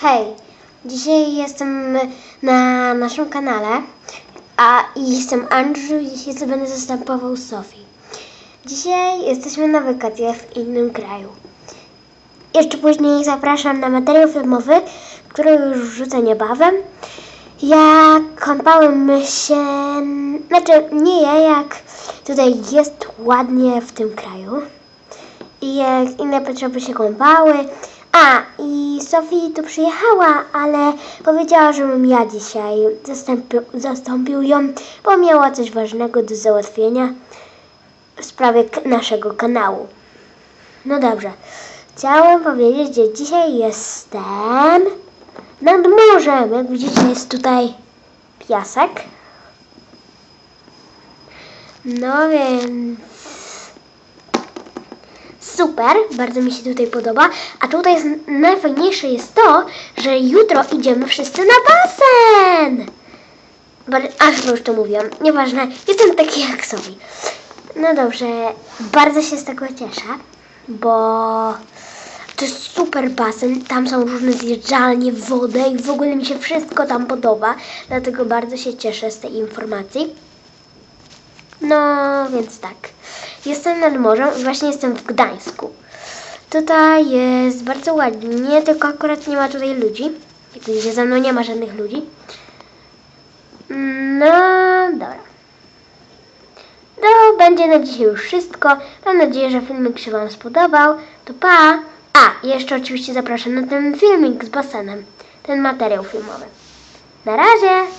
Hej, dzisiaj jestem na naszym kanale, a jestem Andrew i dzisiaj będę zastępował Sofii. Dzisiaj jesteśmy na wakacjach w innym kraju. Jeszcze później zapraszam na materiał filmowy, który już wrzucę niebawem. Ja kąpałem się, znaczy nie ja, jak tutaj jest ładnie w tym kraju i jak inne potrzeby się kąpały. A, i Sofii tu przyjechała, ale powiedziała, żebym ja dzisiaj zastąpił, zastąpił ją, bo miała coś ważnego do załatwienia w sprawie naszego kanału. No dobrze. Chciałem powiedzieć, że dzisiaj jestem nad morzem. Jak widzicie, jest tutaj piasek. No więc super, bardzo mi się tutaj podoba. A tutaj jest, najfajniejsze jest to, że jutro idziemy wszyscy na basen. Chyba już to mówiłam. Nieważne, jestem taki jak sobie. No dobrze, bardzo się z tego cieszę, bo to jest super basen. Tam są różne zjeżdżalnie, wodę i w ogóle mi się wszystko tam podoba. Dlatego bardzo się cieszę z tej informacji. No, więc tak. Jestem nad morzem i właśnie jestem w Gdańsku. Tutaj jest bardzo ładnie, tylko akurat nie ma tutaj ludzi. Jak widzicie, za mną nie ma żadnych ludzi. No, dobra. To będzie na dzisiaj już wszystko. Mam nadzieję, że filmik się Wam spodobał. To pa! A, jeszcze oczywiście zapraszam na ten filmik z basenem. Ten materiał filmowy. Na razie!